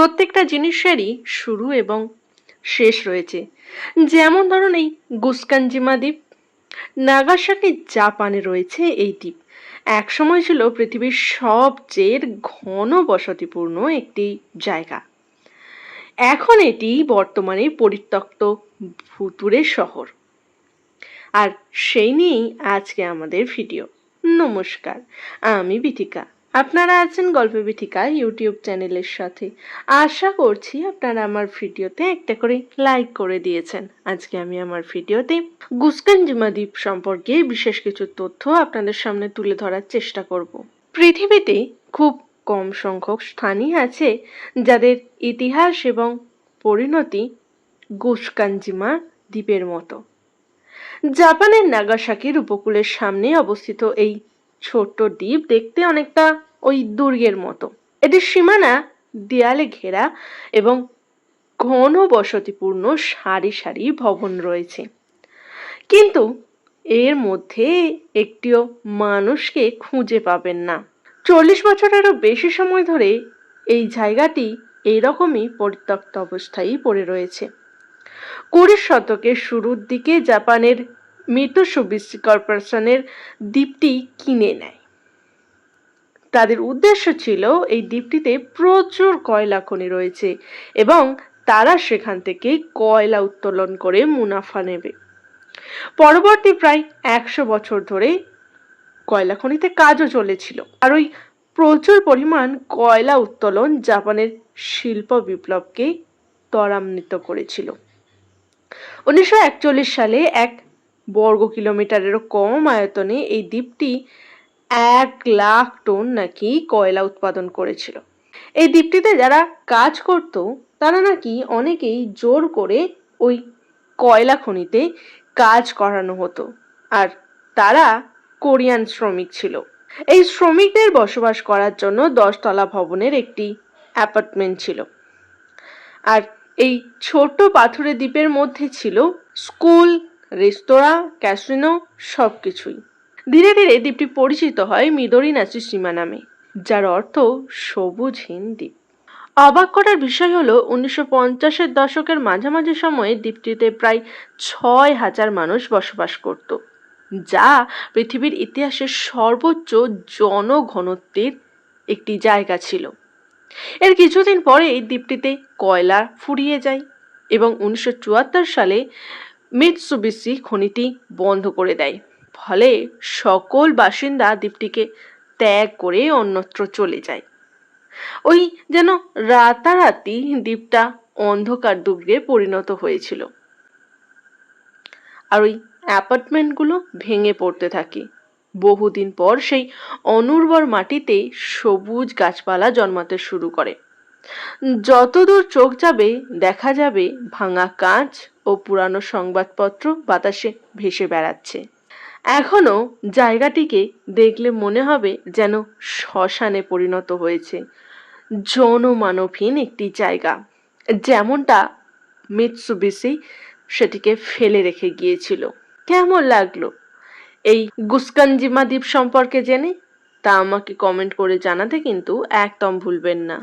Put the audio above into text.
প্রত্যেকটা জিনিসেরই শুরু এবং শেষ রয়েছে। যেমন ধরুন এই গুসকানজিমা দ্বীপ। নাগাসাকি, জাপানে রয়েছে এই দ্বীপ। একসময় ছিল পৃথিবীর সবচেয়ে ঘন বসতিপূর্ণ একটি জায়গা। এখন এটি বর্তমানে পরিত্যক্ত ভুতুরে শহর। আর সেই নিয়েই আজকে আমাদের ভিডিও। নমস্কার, আমি বিথিকা। আপনারা আছেন গল্প বিথিকা ইউটিউব চ্যানেলের সাথে। আশা করছি আপনারা আমার ভিডিওতে একটা করে লাইক করে দিয়েছেন। আজকে আমি আমার ভিডিওতে গুসকানজিমা দ্বীপ সম্পর্কে বিশেষ কিছু তথ্য আপনাদের সামনে তুলে ধরার চেষ্টা করব। পৃথিবীতে খুব কম সংখ্যক স্থানই আছে যাদের ইতিহাস এবং পরিণতি গুসকানজিমা দ্বীপের মতো। জাপানের নাগাসাকির উপকূলের সামনে অবস্থিত এই ছোট্ট দ্বীপ দেখতে অনেকটা ওই দুর্গের মতো। এটির সীমানা দেয়ালে ঘেরা এবং ঘন বসতিপূর্ণ সারি সারি ভবন রয়েছে। কিন্তু এর মধ্যে একটিও মানুষকে খুঁজে পাবেন না। চল্লিশ বছরেরও বেশি সময় ধরে এই জায়গাটি এইরকমই পরিত্যক্ত অবস্থায় পড়ে রয়েছে। কুড়ি শতকের শুরুর দিকে জাপানের মিতসুবিশি কর্পোরেশনের দ্বীপটি কিনে নেয়। তাদের উদ্দেশ্য ছিল এই দ্বীপটিতে প্রচুর কয়লা খনি রয়েছে এবং তারা সেখান থেকে কয়লা উত্তোলন করে মুনাফা নেবে। পরবর্তী প্রায় একশো বছর ধরে কয়লা খনিতে কাজও চলেছিল আর ওই প্রচুর পরিমাণ কয়লা উত্তোলন জাপানের শিল্প বিপ্লবকে ত্বরান্বিত করেছিল। উনিশশো একচল্লিশ সালে এক বর্গ কিলোমিটারেরও কম আয়তনে এই দ্বীপটি এক লাখ টন নাকি কয়লা উৎপাদন করেছিল। এই দ্বীপটিতে যারা কাজ করত, তারা নাকি অনেকেই জোর করে ওই কয়লা খনিতে কাজ করানো হতো আর তারা কোরিয়ান শ্রমিক ছিল। এই শ্রমিকদের বসবাস করার জন্য দশতলা ভবনের একটি অ্যাপার্টমেন্ট ছিল। আর এই ছোট্ট পাথুরে দ্বীপের মধ্যে ছিল স্কুল রেস্তোরাঁ, ক্যাসিনো সব কিছুই ধীরে ধীরে দ্বীপটি পরিচিত হয় মিদরি নাসিসীমা নামে, যার অর্থ সবুজ সবুজহীন দ্বীপ। অবাক করার বিষয় হলো, উনিশশো পঞ্চাশের দশকের মাঝামাঝি সময়ে দ্বীপটিতে প্রায় ছয় হাজার মানুষ বসবাস করত, যা পৃথিবীর ইতিহাসের সর্বোচ্চ জনঘনত্বের একটি জায়গা ছিল। এর কিছুদিন পরে এই দ্বীপটিতে কয়লা ফুরিয়ে যায় এবং উনিশশো চুয়াত্তর সালে মিৎসুবিসি খনিটি বন্ধ করে দেয়। ফলে সকল বাসিন্দা দ্বীপটিকে ত্যাগ করে অন্যত্র চলে যায়। ওই যেন রাতারাতি দ্বীপটা অন্ধকার দুর্গে পরিণত হয়েছিল। আর ওই অ্যাপার্টমেন্টগুলো ভেঙে পড়তে থাকে। বহুদিন পর সেই অনুর্বর মাটিতে সবুজ গাছপালা জন্মাতে শুরু করে। যতদূর চোখ যাবে, দেখা যাবে ভাঙা কাঁচ ও পুরানো সংবাদপত্র বাতাসে ভেসে বেড়াচ্ছে। এখনও জায়গাটিকে দেখলে মনে হবে যেন শ্মশানে পরিণত হয়েছে। জনমানবহীন একটি জায়গা। যেমনটা মিৎসুবিসি সেটিকে ফেলে রেখে গিয়েছিল। কেমন লাগল? এই গুসকানজিমা দ্বীপ সম্পর্কে জেনে তা আমাকে কমেন্ট করে জানাতে কিন্তু একদম ভুলবেন না।